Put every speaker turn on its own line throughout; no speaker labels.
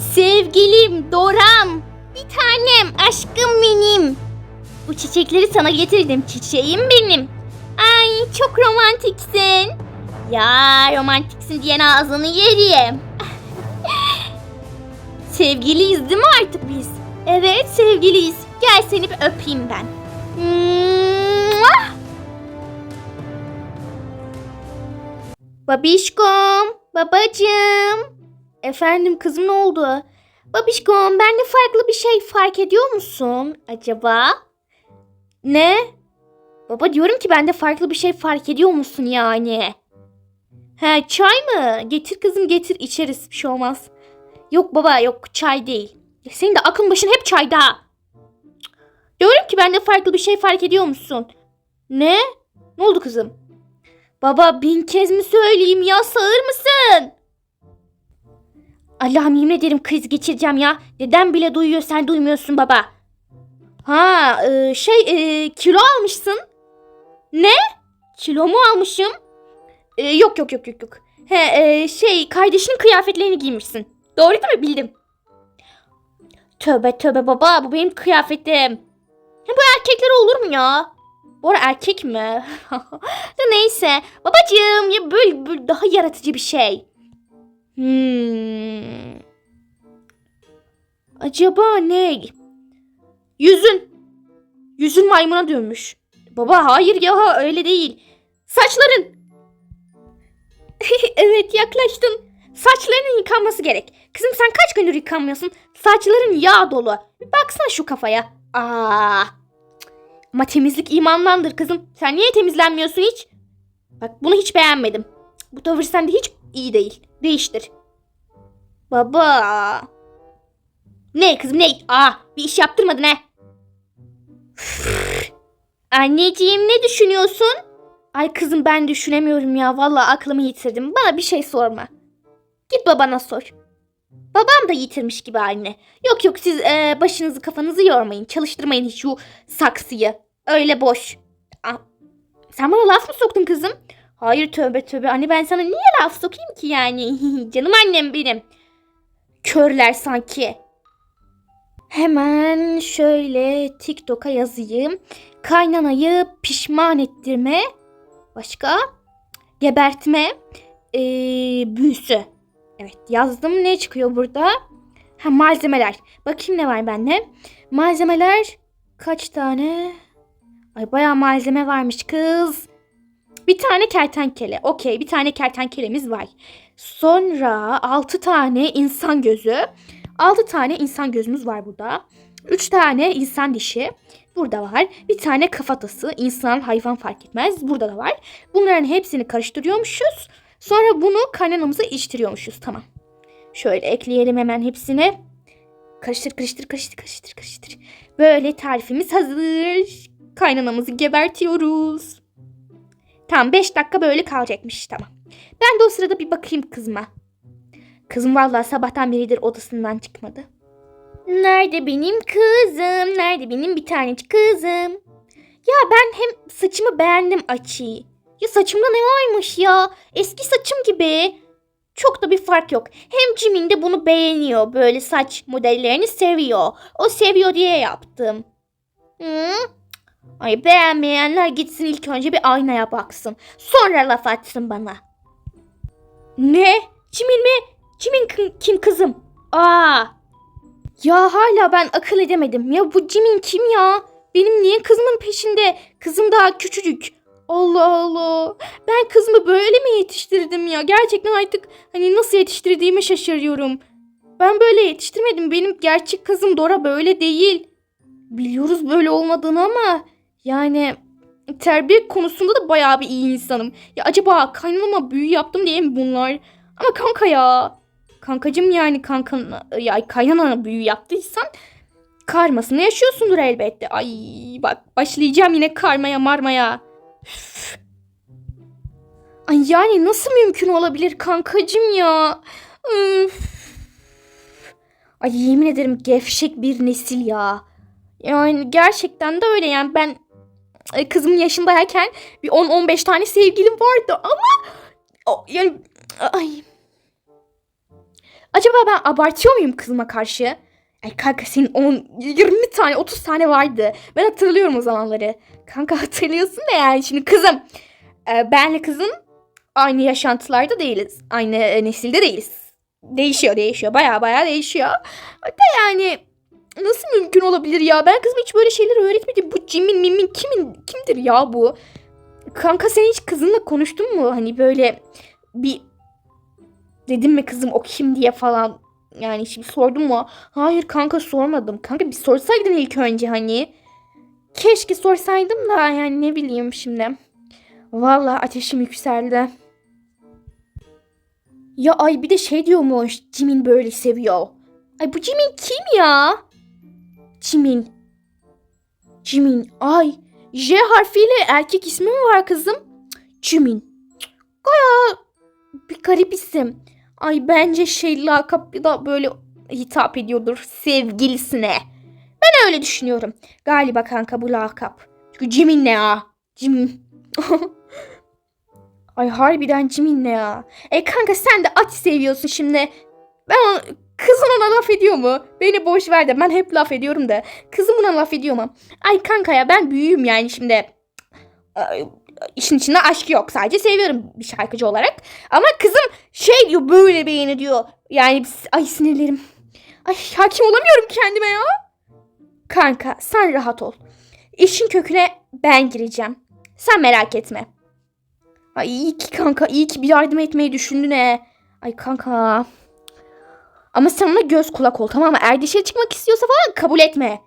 Sevgilim, Doram. Bir tanem, aşkım benim. Bu çiçekleri sana getirdim. Çiçeğim benim. Ay çok romantiksin. Ya romantiksin diyen ağzını yerim. Sevgiliyiz değil mi artık biz? Evet sevgiliyiz. Gel seni bir öpeyim ben. Babişkom, babacığım. Efendim kızım ne oldu? Babişkom bende farklı bir şey fark ediyor musun acaba? Ne? Baba diyorum ki bende farklı bir şey fark ediyor musun yani? He çay mı? Getir kızım getir içeriz bir şey olmaz. Yok baba yok çay değil. Senin de aklın başın hep çayda. Diyorum ki bende farklı bir şey fark ediyor musun? Ne? Ne oldu kızım? Baba bin kez mi söyleyeyim ya sağır mısın? Allah'ım yemin ederim kriz geçireceğim ya. Dedem bile duyuyor sen duymuyorsun baba. Ha e, şey e, kilo almışsın. Ne? Kilo mu almışım? E, yok yok yok yok yok. He e, şey kardeşinin kıyafetlerini giymişsin. Doğru değil mi bildim. Tövbe tövbe baba bu benim kıyafetim. Ya bu erkekler olur mu ya? Bu ara erkek mi? neyse. Babacığım ya böyle, böyle daha yaratıcı bir şey. Hmm. Acaba ne? Yüzün. Yüzün maymuna dönmüş. Baba hayır ya öyle değil. Saçların. evet yaklaştın. Saçlarının yıkanması gerek. Kızım sen kaç gündür yıkanmıyorsun? Saçların yağ dolu. Baksana şu kafaya. Aa. Ama temizlik imandandır kızım. Sen niye temizlenmiyorsun hiç? Bak bunu hiç beğenmedim. Bu tavır sende hiç iyi değil. Değiştir. Baba. Ne kızım ne? Aa bir iş yaptırmadı ne? Anneciğim ne düşünüyorsun? Ay kızım ben düşünemiyorum ya. Vallahi aklımı yitirdim. Bana bir şey sorma. Git babana sor. Babam da yitirmiş gibi anne. Yok yok siz e, başınızı kafanızı yormayın. Çalıştırmayın hiç şu saksıyı. Öyle boş. Aa, sen bana laf mı soktun kızım? Hayır tövbe tövbe. Anne ben sana niye laf sokayım ki yani? Canım annem benim. Körler sanki. Hemen şöyle TikTok'a yazayım. Kaynanayı pişman ettirme. Başka? Gebertme. Ee, büyüsü. Evet yazdım. Ne çıkıyor burada? Ha malzemeler. Bakayım ne var bende. Malzemeler kaç tane? Ay bayağı malzeme varmış kız. Bir tane kertenkele. Okey bir tane kertenkelemiz var. Sonra 6 tane insan gözü. 6 tane insan gözümüz var burada. 3 tane insan dişi. Burada var. Bir tane kafatası. İnsan hayvan fark etmez. Burada da var. Bunların hepsini karıştırıyormuşuz. Sonra bunu kaynanamıza içtiriyormuşuz. Tamam. Şöyle ekleyelim hemen hepsini. Karıştır karıştır karıştır karıştır karıştır. Böyle tarifimiz hazır. Kaynanamızı gebertiyoruz. Tamam 5 dakika böyle kalacakmış tamam. Ben de o sırada bir bakayım kızıma. Kızım vallahi sabahtan beridir odasından çıkmadı. Nerede benim kızım? Nerede benim bir tanecik kızım? Ya ben hem saçımı beğendim açıyı. Ya saçımda ne varmış ya? Eski saçım gibi. Çok da bir fark yok. Hem Jimin de bunu beğeniyor. Böyle saç modellerini seviyor. O seviyor diye yaptım. Hı? Ay beğenmeyenler gitsin ilk önce bir aynaya baksın. Sonra laf atsın bana. Ne? Jimin mi? Jimin kim, kızım? Aa. Ya hala ben akıl edemedim. Ya bu Jimin kim ya? Benim niye kızımın peşinde? Kızım daha küçücük. Allah Allah. Ben kızımı böyle mi yetiştirdim ya? Gerçekten artık hani nasıl yetiştirdiğimi şaşırıyorum. Ben böyle yetiştirmedim. Benim gerçek kızım Dora böyle değil. Biliyoruz böyle olmadığını ama yani terbiye konusunda da bayağı bir iyi insanım. Ya acaba kaynanama büyü yaptım diye mi bunlar? Ama kanka ya. Kankacım yani kankan ya kaynanana büyü yaptıysan karmasını yaşıyorsundur elbette. Ay bak başlayacağım yine karmaya marmaya. Üf. Ay yani nasıl mümkün olabilir kankacım ya? Üf. Ay yemin ederim gevşek bir nesil ya. Yani gerçekten de öyle yani ben kızımın yaşındayken bir 10-15 tane sevgilim vardı ama yani ay Acaba ben abartıyor muyum kızıma karşı? Ay kanka senin 10, 20 tane 30 tane vardı. Ben hatırlıyorum o zamanları. Kanka hatırlıyorsun da yani şimdi kızım. E, benle kızım aynı yaşantılarda değiliz. Aynı e, nesilde değiliz. Değişiyor değişiyor. Baya baya değişiyor. Hatta yani nasıl mümkün olabilir ya? Ben kızıma hiç böyle şeyler öğretmedim. Bu Jimin Mimin kimin kimdir ya bu? Kanka sen hiç kızınla konuştun mu? Hani böyle bir dedim mi kızım o kim diye falan. Yani şimdi sordum mu? Hayır kanka sormadım. Kanka bir sorsaydın ilk önce hani. Keşke sorsaydım da yani ne bileyim şimdi. Vallahi ateşim yükseldi. Ya ay bir de şey diyormuş. Jimin böyle seviyor. Ay bu Jimin kim ya? Jimin. Jimin. Ay. J harfiyle erkek ismi mi var kızım? Cık, Gaya bir garip isim. Ay bence şey lakap da böyle hitap ediyordur sevgilisine. Ben öyle düşünüyorum. Galiba kanka bu lakap. Çünkü Jimin ne ya? Jimin. Ay harbiden Jimin ne ya? E kanka sen de aç seviyorsun şimdi. Ben onu, kızın ona laf ediyor mu? Beni boş ver de ben hep laf ediyorum da. Kızım ona laf ediyor mu? Ay kanka ya ben büyüğüm yani şimdi. İşin içinde aşk yok. Sadece seviyorum bir şarkıcı olarak. Ama kızım şey diyor böyle beğeni diyor. Yani ay sinirlerim. Ay hakim olamıyorum kendime ya. Kanka sen rahat ol. İşin köküne ben gireceğim. Sen merak etme. Ay iyi ki kanka iyi ki bir yardım etmeyi düşündün he. Ay kanka. Ama sen ona göz kulak ol tamam mı? Eğer dışarı çıkmak istiyorsa falan kabul etme.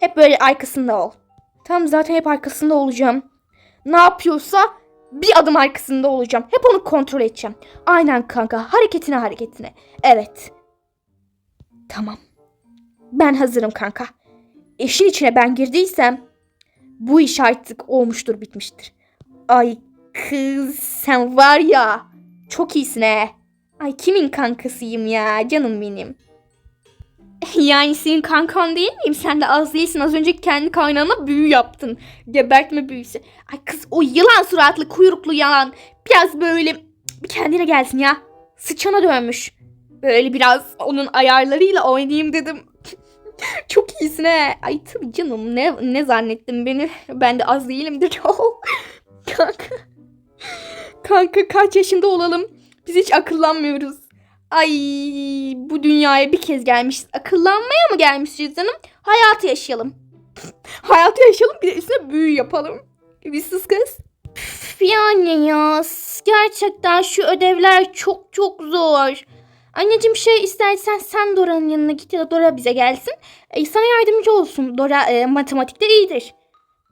Hep böyle arkasında ol. Tamam zaten hep arkasında olacağım. Ne yapıyorsa bir adım arkasında olacağım. Hep onu kontrol edeceğim. Aynen kanka hareketine hareketine. Evet. Tamam. Ben hazırım kanka. İşin içine ben girdiysem bu iş artık olmuştur bitmiştir. Ay kız sen var ya çok iyisin he. Ay kimin kankasıyım ya canım benim. Yani senin kankan değil miyim? Sen de az değilsin. Az önce kendi kaynağına büyü yaptın. Gebertme büyüsü. Ay kız o yılan suratlı kuyruklu yalan. Biraz böyle bir kendine gelsin ya. Sıçana dönmüş. Böyle biraz onun ayarlarıyla oynayayım dedim. Çok iyisin he. Ay tabii canım ne, ne zannettin beni? Ben de az değilimdir. Kanka. Kanka kaç yaşında olalım? Biz hiç akıllanmıyoruz. Ay bu dünyaya bir kez gelmişiz. Akıllanmaya mı gelmişiz canım? Hayatı yaşayalım. Hayatı yaşayalım bir de üstüne büyü yapalım. Bizsiz kız. Üf, yani ya gerçekten şu ödevler çok çok zor. Anneciğim şey istersen sen Dora'nın yanına git ya da Dora bize gelsin. E, sana yardımcı olsun. Dora e, matematikte iyidir.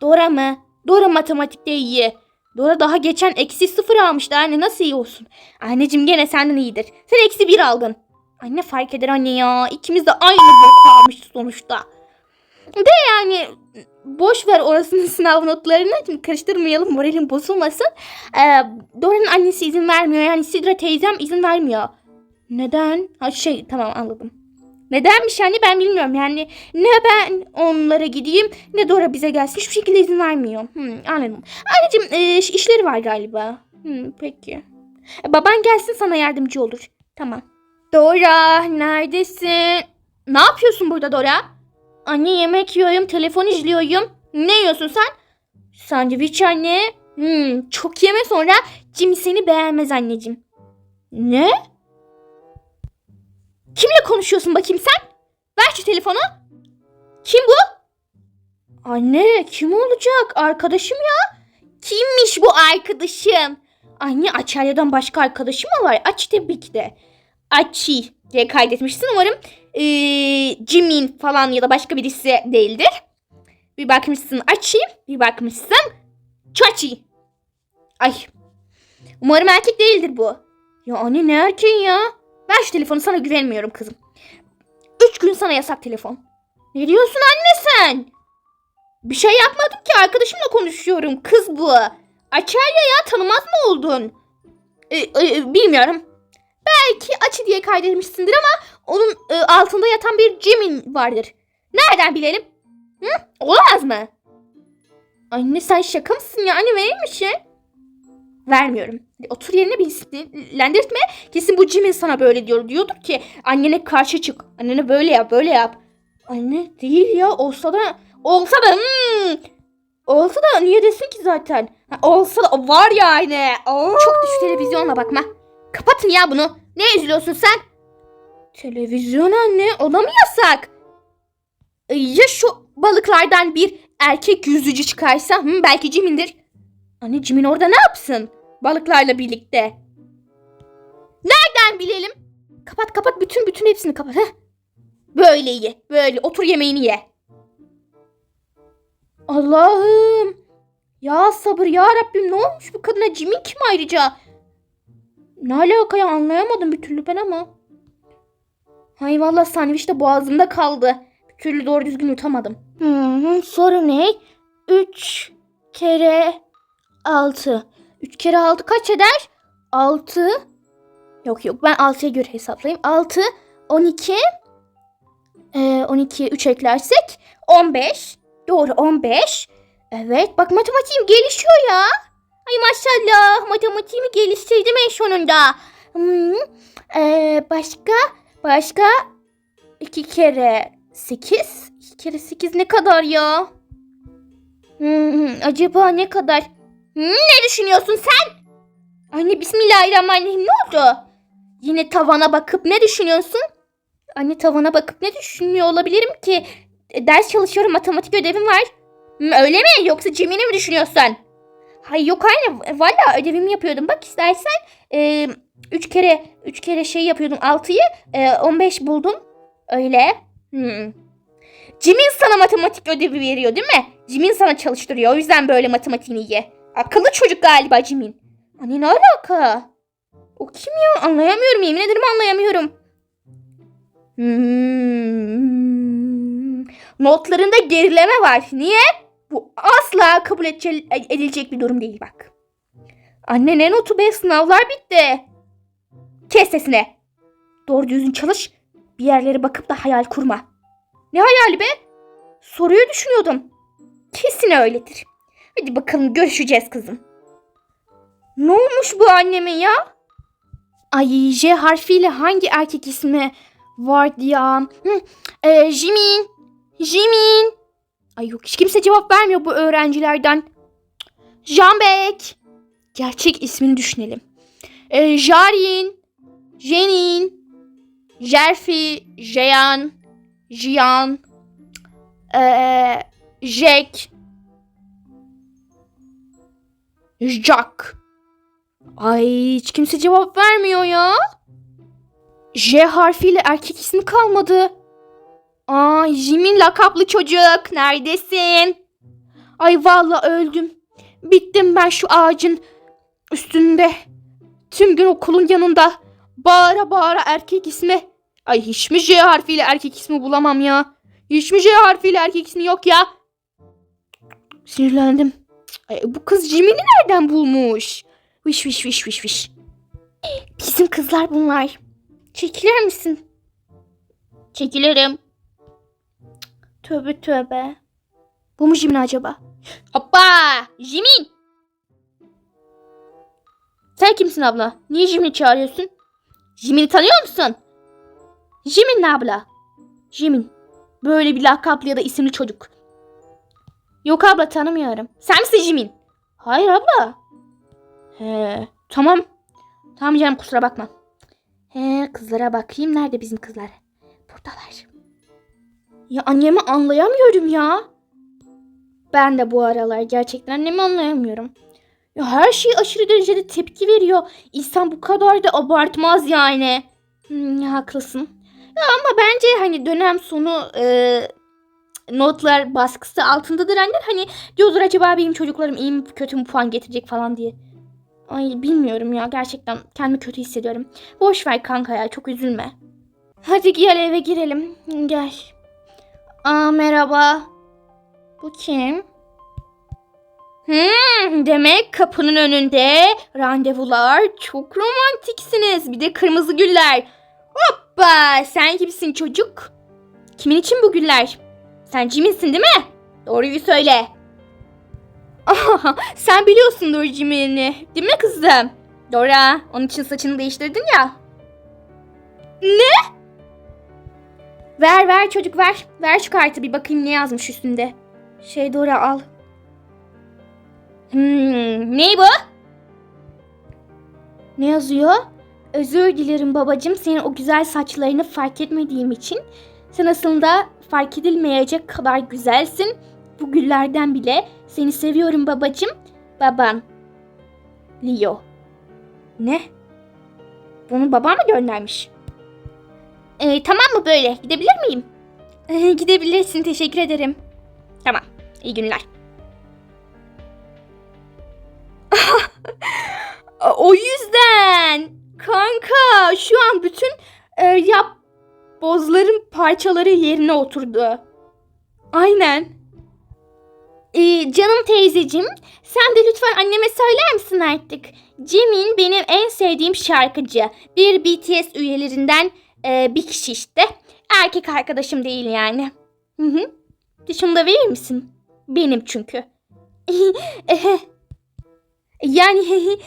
Dora mı? Dora matematikte iyi. Dora daha geçen eksi sıfır almıştı anne nasıl iyi olsun? Anneciğim gene senden iyidir. Sen eksi bir aldın. Anne fark eder anne ya. İkimiz de aynı bok almışız sonuçta. De yani boş ver orasının sınav notlarını. Şimdi karıştırmayalım moralim bozulmasın. Ee, Dora'nın annesi izin vermiyor. Yani Sidra teyzem izin vermiyor. Neden? Ha şey tamam anladım. Nedenmiş yani ben bilmiyorum yani ne ben onlara gideyim ne Dora bize gelsin hiçbir şekilde izin vermiyor. Hmm, anladım. Anneciğim e, işleri var galiba. Hmm, peki. E, baban gelsin sana yardımcı olur. Tamam. Dora neredesin? Ne yapıyorsun burada Dora? Anne yemek yiyorum telefon izliyorum. Ne yiyorsun sen? Sandviç anne. Hmm, çok yeme sonra Jimmy seni beğenmez anneciğim. Ne? Kimle konuşuyorsun bakayım sen? Ver şu telefonu. Kim bu? Anne kim olacak? Arkadaşım ya. Kimmiş bu arkadaşım? Anne Açarya'dan başka arkadaşım mı var? Aç tabii ki de. Açi diye kaydetmişsin. Umarım ee, Jimin falan ya da başka birisi değildir. Bir bakmışsın Açi, bir bakmışsın Çaçi. Ay. Umarım erkek değildir bu. Ya anne ne erkeği ya? Ver şu telefonu sana güvenmiyorum kızım. Üç gün sana yasak telefon. Ne diyorsun anne sen? Bir şey yapmadım ki arkadaşımla konuşuyorum. Kız bu. Açarya ya tanımaz mı oldun? Ee, e, bilmiyorum. Belki açı diye kaydetmişsindir ama onun e, altında yatan bir Jimin vardır. Nereden bilelim? Hı? Olamaz mı? Anne sen şaka mısın ya? Anne verir misin? Vermiyorum. Otur yerine bir sinirlendirtme. Kesin bu Jimin sana böyle diyor. Diyordur ki annene karşı çık. Annene böyle yap böyle yap. Anne değil ya olsa da olsa da hmm, olsa da niye desin ki zaten. Ha, olsa da var yani. Oo. Çok düş televizyona bakma. Kapatın ya bunu. Ne üzülüyorsun sen? Televizyon anne o da mı yasak? Ya şu balıklardan bir erkek yüzücü çıkarsa hı, belki Jimin'dir. Anne Jimin orada ne yapsın? Balıklarla birlikte. Nereden bilelim? Kapat kapat bütün bütün hepsini kapat. Heh. Böyle ye. Böyle otur yemeğini ye. Allah'ım. Ya sabır ya Rabbim ne olmuş bu kadına Jimin kim ayrıca? Ne alaka ya anlayamadım bir türlü ben ama. Hay valla sandviç de boğazımda kaldı. Bir türlü doğru düzgün yutamadım. Hmm, soru ne? 3 kere 6. 3 kere 6 kaç eder? 6. Yok yok ben 6'ya göre hesaplayayım. 6, 12. Ee, 12'ye 3 eklersek 15. Doğru 15. Evet bak matematiğim gelişiyor ya. Ay maşallah matematiğimi geliştirdim en sonunda. Hmm, ee, başka başka 2 kere 8. 2 kere 8 ne kadar ya? Hmm, acaba ne kadar? Ne düşünüyorsun sen? Anne bismillahirrahmanirrahim ne oldu? Yine tavana bakıp ne düşünüyorsun? Anne tavana bakıp ne düşünüyor olabilirim ki? E, Ders çalışıyorum matematik ödevim var. Öyle mi? Yoksa Cemil'i mi düşünüyorsun? Hayır yok anne. Valla ödevimi yapıyordum. Bak istersen 3 kere 3 kere şey yapıyordum. 6'yı 15 buldum. Öyle. Hmm. Jimin sana matematik ödevi veriyor değil mi? Jimin sana çalıştırıyor. O yüzden böyle matematiğini iyi. Akıllı çocuk galiba Jimin. Anne ne alaka? O kim ya? Anlayamıyorum. Yemin ederim anlayamıyorum. Hmm. Notlarında gerileme var. Niye? Bu asla kabul edilecek bir durum değil bak. Anne ne notu be? Sınavlar bitti. Kes sesini. Doğru düzgün çalış. Bir yerlere bakıp da hayal kurma. Ne hayali be? Soruyu düşünüyordum. Kesin öyledir. Hadi bakalım görüşeceğiz kızım. Ne olmuş bu anneme ya? Ay J harfiyle hangi erkek ismi vardı ya? Hı, e, Jimin. Jimin. Ay yok hiç kimse cevap vermiyor bu öğrencilerden. Jambek. Gerçek ismini düşünelim. E, Jarin. Jenin. Jerfi. Jeyan. Jian. E, Jack. Jack. Ay hiç kimse cevap vermiyor ya. J harfiyle erkek ismi kalmadı. Ay Jimin lakaplı çocuk neredesin? Ay vallahi öldüm. Bittim ben şu ağacın üstünde. Tüm gün okulun yanında. Bağıra bağıra erkek ismi. Ay hiç mi J harfiyle erkek ismi bulamam ya? Hiç mi J harfiyle erkek ismi yok ya? Sinirlendim. Ay, bu kız Jimin'i nereden bulmuş? Viş viş viş viş viş. Bizim kızlar bunlar. Çekilir misin? Çekilirim. Tövbe tövbe. Bu mu Jimin acaba? Hoppa! Jimin! Sen kimsin abla? Niye Jimin'i çağırıyorsun? Jimin'i tanıyor musun? Jimin ne abla? Jimin. Böyle bir lakaplı ya da isimli çocuk. Yok abla tanımıyorum. Sen misin Jimin? Hayır abla. He, tamam. Tamam canım kusura bakma. He, kızlara bakayım. Nerede bizim kızlar? Buradalar. Ya annemi anlayamıyorum ya. Ben de bu aralar gerçekten annemi anlayamıyorum. Ya her şey aşırı derecede tepki veriyor. İnsan bu kadar da abartmaz yani. Hmm, haklısın. Ya ama bence hani dönem sonu e, notlar baskısı altındadır anneler. Hani diyordur acaba benim çocuklarım iyi mi kötü mü puan getirecek falan diye. Ay bilmiyorum ya gerçekten kendimi kötü hissediyorum. Boş ver kanka ya çok üzülme. Hadi gel eve girelim. Gel. Aa merhaba. Bu kim? Hmm, demek kapının önünde randevular. Çok romantiksiniz. Bir de kırmızı güller. Hoppa sen kimsin çocuk? Kimin için bu güller? Sen Jimin'sin değil mi? Doğruyu söyle. Sen biliyorsundur Jimmy'ni. Değil mi kızım? Dora, onun için saçını değiştirdin ya. Ne? Ver ver çocuk ver. Ver şu kartı bir bakayım ne yazmış üstünde. Şey Dora al. Hmm, ne bu? Ne yazıyor? Özür dilerim babacığım senin o güzel saçlarını fark etmediğim için. Sen aslında fark edilmeyecek kadar güzelsin. Bu güllerden bile seni seviyorum babacığım. Baban. Leo. Ne? Bunu babam mı göndermiş? Ee, tamam mı böyle? Gidebilir miyim? Ee, gidebilirsin. Teşekkür ederim. Tamam. İyi günler. o yüzden. Kanka şu an bütün e, yap bozların parçaları yerine oturdu. Aynen. Ee, canım teyzeciğim, sen de lütfen anneme söyler misin artık? Jimin benim en sevdiğim şarkıcı. Bir BTS üyelerinden e, bir kişi işte. Erkek arkadaşım değil yani. Hı hı. Şunu da verir misin? Benim çünkü. yani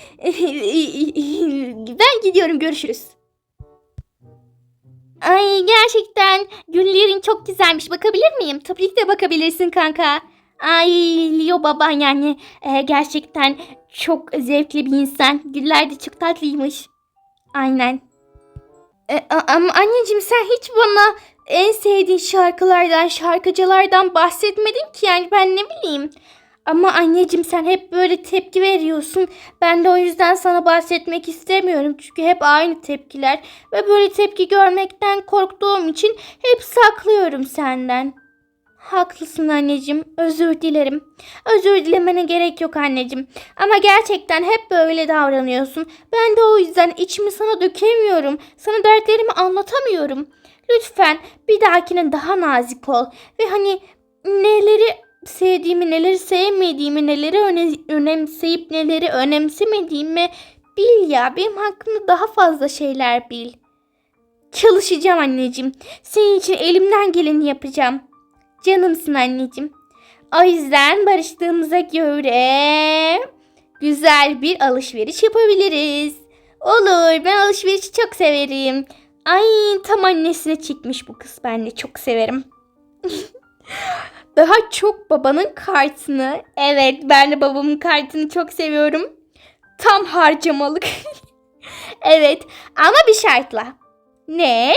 ben gidiyorum görüşürüz. Ay gerçekten güllerin çok güzelmiş. Bakabilir miyim? Tabii ki de bakabilirsin kanka. Ay Leo baban yani e, gerçekten çok zevkli bir insan. Güller de çok tatlıymış. Aynen. E, ama anneciğim sen hiç bana en sevdiğin şarkılardan, şarkıcılardan bahsetmedin ki yani ben ne bileyim. Ama anneciğim sen hep böyle tepki veriyorsun. Ben de o yüzden sana bahsetmek istemiyorum. Çünkü hep aynı tepkiler. Ve böyle tepki görmekten korktuğum için hep saklıyorum senden. Haklısın anneciğim. Özür dilerim. Özür dilemene gerek yok anneciğim. Ama gerçekten hep böyle davranıyorsun. Ben de o yüzden içimi sana dökemiyorum. Sana dertlerimi anlatamıyorum. Lütfen bir dahakine daha nazik ol. Ve hani neleri sevdiğimi, neleri sevmediğimi, neleri öne- önemseyip neleri önemsemediğimi bil ya. Benim hakkımda daha fazla şeyler bil. Çalışacağım anneciğim. Senin için elimden geleni yapacağım. Canımsın anneciğim. O yüzden barıştığımıza göre güzel bir alışveriş yapabiliriz. Olur ben alışverişi çok severim. Ay tam annesine çekmiş bu kız ben de çok severim. Daha çok babanın kartını. Evet ben de babamın kartını çok seviyorum. Tam harcamalık. evet ama bir şartla. Ne?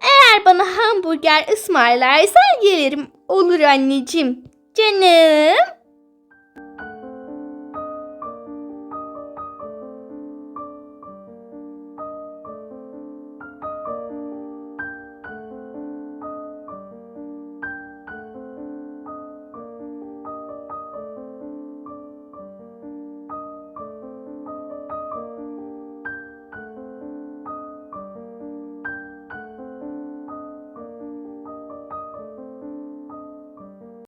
Eğer bana hamburger ısmarlarsan gelirim. Olur anneciğim. Canım.